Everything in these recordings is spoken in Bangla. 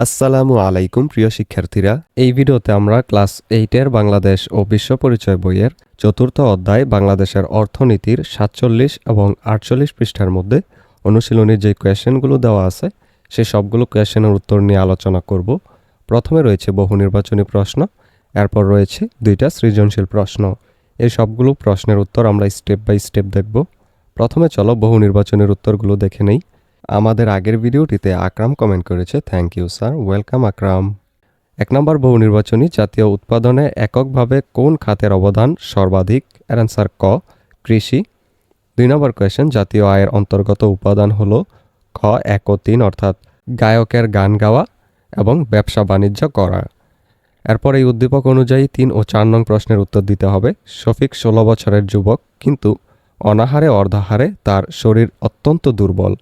আসসালামু আলাইকুম, প্রিয় শিক্ষার্থীরা। এই ভিডিওতে আমরা ক্লাস এইটের বাংলাদেশ ও বিশ্ব পরিচয় বইয়ের চতুর্থ অধ্যায় বাংলাদেশের অর্থনীতির সাতচল্লিশ এবং আটচল্লিশ পৃষ্ঠার মধ্যে অনুশীলনীর যে কোয়েশ্চেনগুলো দেওয়া আছে, সে সবগুলো কোয়েশ্চেনের উত্তর নিয়ে আলোচনা করব। প্রথমে রয়েছে বহু নির্বাচনী প্রশ্ন, এরপর রয়েছে দুইটা সৃজনশীল প্রশ্ন। এই সবগুলো প্রশ্নের উত্তর আমরা স্টেপ বাই স্টেপ দেখব। প্রথমে চলো বহু নির্বাচনের উত্তরগুলো দেখে নেই। আমাদের আগের ভিডিওটিতে আকরাম কমেন্ট করেছে thank you sir welcome Akram. এক নম্বর বহু নির্বাচনী জাতীয় উৎপাদনে এককভাবে কোন খাতের অবদান সর্বাধিক? অ্যান্সার ক, কৃষি। দুই নম্বর কোয়েশ্চেন জাতীয় আয়ের অন্তর্গত উপাদান হল খ, এক ও তিন, অর্থাৎ গায়কের গান গাওয়া এবং ব্যবসা বাণিজ্য করা। এরপর এই উদ্দীপক অনুযায়ী তিন ও চার নং প্রশ্নের উত্তর দিতে হবে। শফিক ষোলো বছরের যুবক, কিন্তু অনাহারে অর্ধাহারে তার শরীর অত্যন্ত দুর্বল।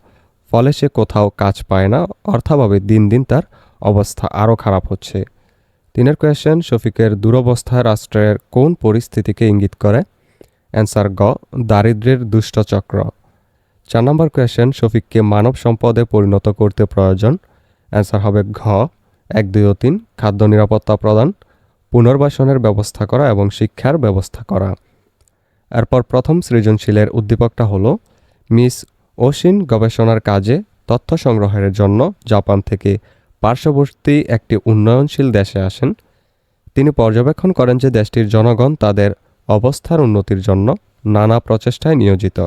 ফলে সে কোথাও কাজ পায় না, অর্থাভাবে দিন দিন তার অবস্থা আরও খারাপ হচ্ছে। তিনের কোয়েশ্চেন শফিকের দুরবস্থা রাষ্ট্রের কোন পরিস্থিতিকে ইঙ্গিত করে? অ্যান্সার গ দারিদ্র্যের দুষ্টচক্র চার নম্বর কোয়েশ্চেন শফিককে মানব সম্পদে পরিণত করতে প্রয়োজন। অ্যান্সার হবে ঘ, এক, দুই ও তিন, খাদ্য নিরাপত্তা প্রদান, পুনর্বাসনের ব্যবস্থা করা এবং শিক্ষার ব্যবস্থা করা। এরপর প্রথম সৃজনশীলের উদ্দীপকটা হলো, মিস ওশিন গবেষণার কাজে তথ্য সংগ্রহের জন্য জাপান থেকে পার্শ্ববর্তী একটি উন্নয়নশীল দেশে আসেন। তিনি পর্যবেক্ষণ করেন যে দেশটির জনগণ তাদের অবস্থার উন্নতির জন্য নানা প্রচেষ্টায় নিয়োজিত।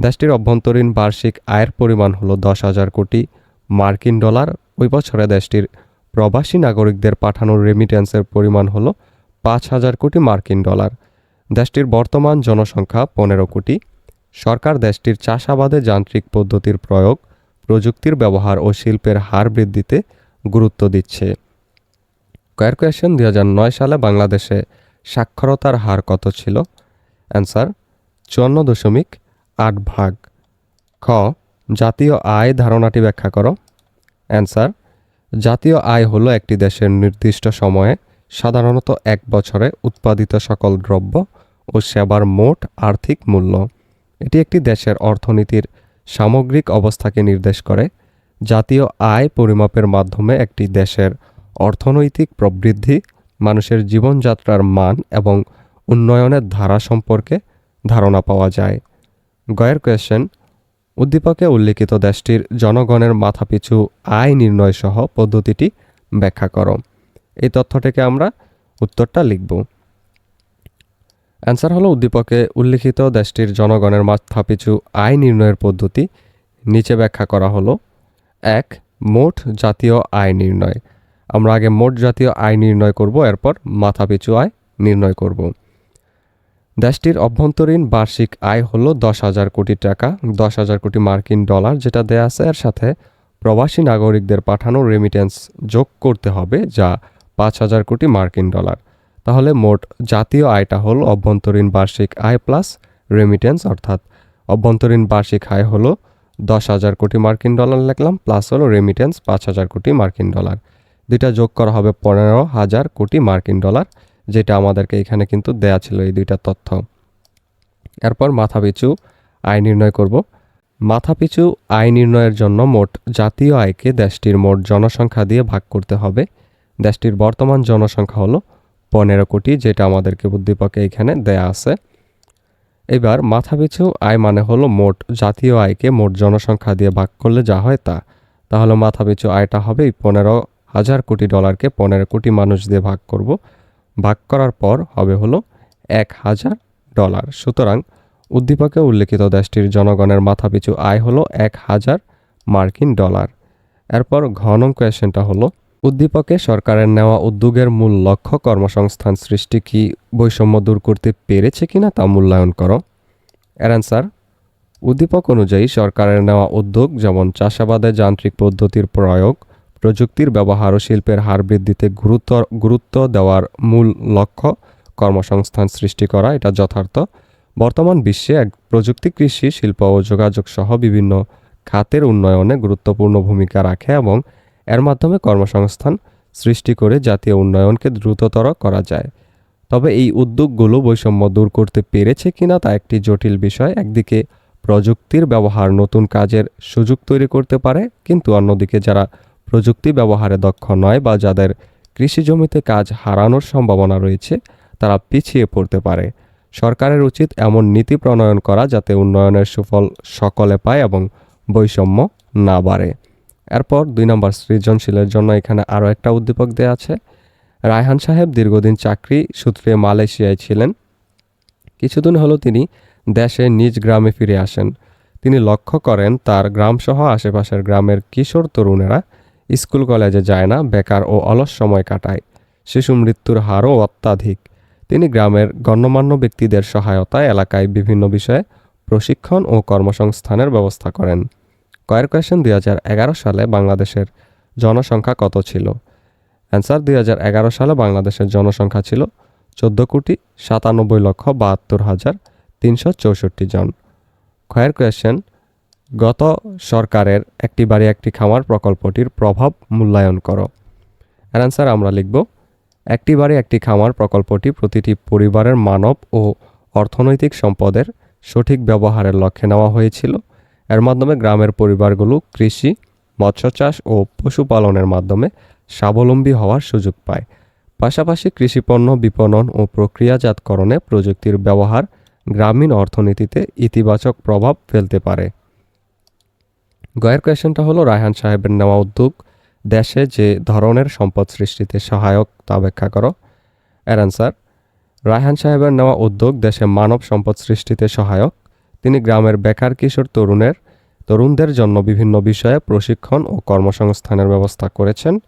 দেশটির অভ্যন্তরীণ বার্ষিক আয়ের পরিমাণ হলো দশ হাজার কোটি মার্কিন ডলার। ওই বছরে দেশটির প্রবাসী নাগরিকদের পাঠানোর রেমিটেন্সের পরিমাণ হলো পাঁচ হাজার কোটি মার্কিন ডলার। দেশটির বর্তমান জনসংখ্যা পনেরো কোটি। সরকার দেশটির চাষাবাদে যান্ত্রিক পদ্ধতির প্রয়োগ, প্রযুক্তির ব্যবহার ও শিল্পের হার বৃদ্ধিতে গুরুত্ব দিচ্ছে। কয়ার কোয়েশন দুই হাজার নয় সালে বাংলাদেশে সাক্ষরতার হার কত ছিল? অ্যান্সার, চুয়ান্ন দশমিক আট ভাগ। খ, জাতীয় আয় ধারণাটি ব্যাখ্যা করো। অ্যান্সার, জাতীয় আয় হলো একটি দেশের নির্দিষ্ট সময়ে সাধারণত এক বছরে উৎপাদিত সকল দ্রব্য ও সেবার মোট আর্থিক মূল্য। এটি একটি দেশের অর্থনীতির সামগ্রিক অবস্থাকে নির্দেশ করে। জাতীয় আয় পরিমাপের মাধ্যমে একটি দেশের অর্থনৈতিক প্রবৃদ্ধি, মানুষের জীবনযাত্রার মান এবং উন্নয়নের ধারা সম্পর্কে ধারণা পাওয়া যায়। গয়ের কোয়েশ্চেন উদ্দীপকে উল্লিখিত দেশটির জনগণের মাথাপিছু আয় নির্ণয় সহ পদ্ধতিটি ব্যাখ্যা করো। এই তথ্যটিকে আমরা উত্তরটা লিখব। অ্যান্সার হলো উদ্দীপকে উল্লিখিত দেশটির জনগণের মাথাপিছু আয় নির্ণয়ের পদ্ধতি। নিচে ব্যাখ্যা করা হলো, এক, মোট জাতীয় আয় নির্ণয়। আমরা আগে মোট জাতীয় আয় নির্ণয় করব, এরপর মাথাপিছু আয় নির্ণয় করব। দেশটির অভ্যন্তরীণ বার্ষিক আয় হলো দশ হাজার কোটি টাকা, দশ হাজার কোটি মার্কিন ডলার যেটা দেয়া আছে। এর সাথে প্রবাসী নাগরিকদের পাঠানো রেমিটেন্স যোগ করতে হবে, যা পাঁচ হাজার কোটি মার্কিন ডলার। তাহলে মোট জাতীয় আয়টা হলো অভ্যন্তরীণ বার্ষিক আয় প্লাস রেমিটেন্স অর্থাৎ অভ্যন্তরীণ বার্ষিক আয় হলো দশ হাজার কোটি মার্কিন ডলার লিখলাম প্লাস হলো রেমিটেন্স পাঁচ হাজার কোটি মার্কিন ডলার। দুইটা যোগ করা হবে পনেরো হাজার কোটি মার্কিন ডলার, যেটা আমাদেরকে এখানে কিন্তু দেয়া ছিল এই দুইটা তথ্য। এরপর মাথাপিছু আয় নির্ণয় করব। মাথাপিছু আয় নির্ণয়ের জন্য মোট জাতীয় আয়কে দেশটির মোট জনসংখ্যা দিয়ে ভাগ করতে হবে। দেশটির বর্তমান জনসংখ্যা হলো পনেরো কোটি যেটা আমাদেরকে উদ্দীপকে এখানে দেয়া আছে। এবার মাথাপিছু আয় মানে হলো মোট জাতীয় আয়কে মোট জনসংখ্যা দিয়ে ভাগ করলে যা হয় তা। তাহলে মাথাপিছু আয়টা হবে পনেরো হাজার কোটি ডলারকে পনেরো কোটি মানুষ দিয়ে ভাগ করব। ভাগ করার পর হবে হলো এক হাজার ডলার। সুতরাং উদ্দীপকে উল্লেখিত দেশটির জনগণের মাথাপিছু আয় হলো এক হাজার মার্কিন ডলার। এরপর ঘন কোয়েশনটা হলো উদ্দীপকে সরকারের নেওয়া উদ্যোগের মূল লক্ষ্য কর্মসংস্থান সৃষ্টি কি বৈষম্য দূর করতে পেরেছে কিনা তা মূল্যায়ন করো। এর অ্যান্সার উদ্দীপক অনুযায়ী সরকারের নেওয়া উদ্যোগ যেমন চাষাবাদে যান্ত্রিক পদ্ধতির প্রয়োগ, প্রযুক্তির ব্যবহার ও শিল্পের হার বৃদ্ধিতে গুরুত্ব গুরুত্ব দেওয়ার মূল লক্ষ্য কর্মসংস্থান সৃষ্টি করা, এটা যথার্থ। বর্তমান বিশ্বে এক প্রযুক্তি কৃষি, শিল্প ও যোগাযোগ সহ বিভিন্ন খাতের উন্নয়নে গুরুত্বপূর্ণ ভূমিকা রাখে এবং এর মাধ্যমে কর্মসংস্থান সৃষ্টি করে জাতীয় উন্নয়নকে দ্রুততর করা যায়। তবে এই উদ্যোগগুলো বৈষম্য দূর করতে পেরেছে কিনা তা একটি জটিল বিষয়। একদিকে প্রযুক্তির ব্যবহার নতুন কাজের সুযোগ তৈরি করতে পারে, কিন্তু অন্যদিকে যারা প্রযুক্তি ব্যবহারে দক্ষ নয় বা যাদের কৃষি জমিতে কাজ হারানোর সম্ভাবনা রয়েছে, তারা পিছিয়ে পড়তে পারে। সরকারের উচিত এমন নীতি প্রণয়ন করা যাতে উন্নয়নের সুফল সকলে পায় এবং বৈষম্য না বাড়ে। এরপর দুই নম্বর সৃজনশীলের জন্য এখানে আরও একটা উদ্দীপক দেওয়া আছে। রায়হান সাহেব দীর্ঘদিন চাকরি সূত্রে মালয়েশিয়ায় ছিলেন। কিছুদিন হলো তিনি দেশে নিজ গ্রামে ফিরে আসেন। তিনি লক্ষ্য করেন তার গ্রামসহ আশেপাশের গ্রামের কিশোর তরুণেরা স্কুল কলেজে যায় না, বেকার ও অলস সময় কাটায়। শিশু মৃত্যুর হারও অত্যাধিক। তিনি গ্রামের গণ্যমান্য ব্যক্তিদের সহায়তায় এলাকায় বিভিন্ন বিষয়ে প্রশিক্ষণ ও কর্মসংস্থানের ব্যবস্থা করেন। কয়ের কোয়েশন দুই সালে বাংলাদেশের জনসংখ্যা কত ছিল? অ্যান্সার, দুই হাজার এগারো সালে বাংলাদেশের জনসংখ্যা ছিল চোদ্দ কোটি সাতানব্বই লক্ষ বাহাত্তর হাজার তিনশো চৌষট্টি জন। ক্ষয়ের কোয়েশ্চেন, গত সরকারের একটি বাড়ি একটি খামার প্রকল্পটির প্রভাব মূল্যায়ন করো। অ্যান্সার আমরা লিখব, একটি বাড়ি একটি খামার প্রকল্পটি প্রতিটি পরিবারের মানব ও অর্থনৈতিক সম্পদের সঠিক ব্যবহারের লক্ষ্যে নেওয়া হয়েছিল। এর মাধ্যমে গ্রামের পরিবারগুলো কৃষি, মৎস্য চাষ ও পশুপালনের মাধ্যমে স্বাবলম্বী হওয়ার সুযোগ পায়। পাশাপাশি কৃষিপণ্য বিপণন ও প্রক্রিয়াজাতকরণে প্রযুক্তির ব্যবহার গ্রামীণ অর্থনীতিতে ইতিবাচক প্রভাব ফেলতে পারে। গয়ের কোয়েশনটা হলো, রায়হান সাহেবের নেওয়া উদ্যোগ, দেশে যে ধরনের সম্পদ সৃষ্টিতে সহায়ক তা ব্যাখ্যা করো। এর অ্যান্সার রায়হান সাহেবের নেওয়া উদ্যোগ দেশে মানব সম্পদ সৃষ্টিতে সহায়ক তিনি গ্রামের বেকার কিশোর তরুণের, তরুণদের জন্য বিভিন্ন বিষয়ে প্রশিক্ষণ ও কর্মসংস্থানের ব্যবস্থা করেছেন।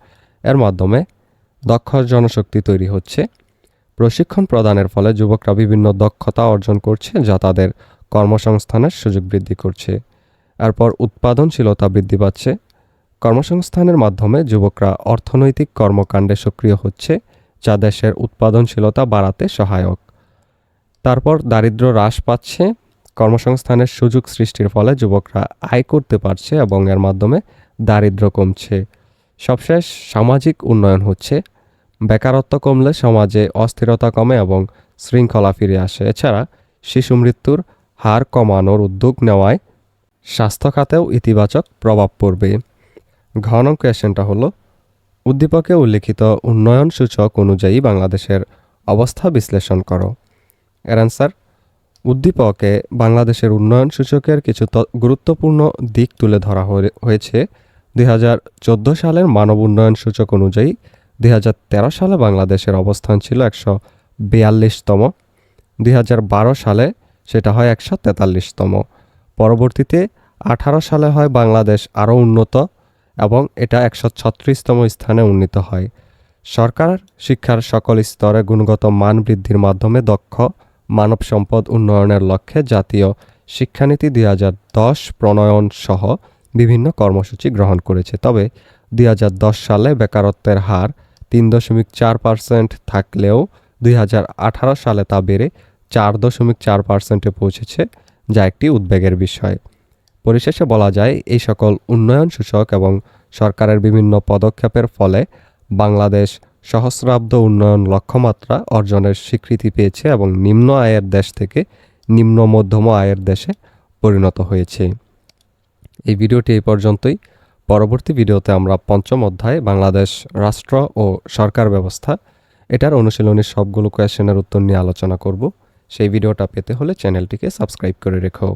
এর মাধ্যমে দক্ষ জনশক্তি তৈরি হচ্ছে। প্রশিক্ষণ প্রদানের ফলে যুবকরা বিভিন্ন দক্ষতা অর্জন করছে যা তাদের কর্মসংস্থানের সুযোগ বৃদ্ধি করছে। এরপর উৎপাদনশীলতা বৃদ্ধি পাচ্ছে। কর্মসংস্থানের মাধ্যমে যুবকরা অর্থনৈতিক কর্মকাণ্ডে সক্রিয় হচ্ছে, যা দেশের উৎপাদনশীলতা বাড়াতে সহায়ক। তারপর দারিদ্র্য হ্রাস পাচ্ছে। কর্মসংস্থানের সুযোগ সৃষ্টির ফলে যুবকরা আয় করতে পারছে এবং এর মাধ্যমে দারিদ্র্য কমছে। সবশেষ সামাজিক উন্নয়ন হচ্ছে। বেকারত্ব কমলে সমাজে অস্থিরতা কমে এবং শৃঙ্খলা ফিরে আসে। এছাড়া শিশু মৃত্যুর হার কমানোর উদ্যোগ নেওয়ায় স্বাস্থ্য খাতেও ইতিবাচক প্রভাব পড়বে। ঘন কোয়েশনটা হলো, উদ্দীপকে উল্লিখিত উন্নয়ন সূচক অনুযায়ী বাংলাদেশের অবস্থা বিশ্লেষণ করো। এর অ্যান্সার উদ্দীপকে বাংলাদেশের উন্নয়ন সূচকের কিছু গুরুত্বপূর্ণ দিক তুলে ধরা হয়ে- হয়েছে। দু হাজার চোদ্দ সালের মানব উন্নয়ন সূচক অনুযায়ী দুই হাজার তেরো সালে বাংলাদেশের অবস্থান ছিল একশো বিয়াল্লিশতম। দুই হাজার বারো সালে সেটা হয় একশো তেতাল্লিশতম। পরবর্তীতে আঠারো সালে হয় বাংলাদেশ আরও উন্নত এবং এটা একশো ছত্রিশতম স্থানে উন্নীত হয়। সরকার শিক্ষার সকল স্তরে গুণগত মান বৃদ্ধির মাধ্যমে দক্ষ মানব সম্পদ উন্নয়নের লক্ষ্যে জাতীয় শিক্ষানীতি দুই হাজার দশ প্রণয়ন সহ বিভিন্ন কর্মসূচি গ্রহণ করেছে। তবে দুই হাজার দশ সালে বেকারত্বের হার তিন দশমিক চার পার্সেন্ট থাকলেও দুই হাজার আঠারো সালে তা বেড়ে চার দশমিক চার পার্সেন্টে পৌঁছেছে, যা একটি উদ্বেগের বিষয়। পরিশেষে বলা যায়, এই সকল উন্নয়ন সূচক এবং সরকারের বিভিন্ন পদক্ষেপের ফলে বাংলাদেশ সহস্রাব্দ উন্নয়ন লক্ষ্যমাত্রা অর্জনের স্বীকৃতি পেয়েছে এবং নিম্ন আয়ের দেশ থেকে নিম্ন মধ্যম আয়ের দেশে পরিণত হয়েছে। এই ভিডিওটি এই পর্যন্তই। পরবর্তী ভিডিওতে আমরা পঞ্চম অধ্যায়, বাংলাদেশ রাষ্ট্র ও সরকার ব্যবস্থা, এটার অনুশীলনের সবগুলো কোয়েশনের উত্তর নিয়ে আলোচনা করব। সেই ভিডিওটা পেতে হলে চ্যানেলটিকে সাবস্ক্রাইব করে রেখো।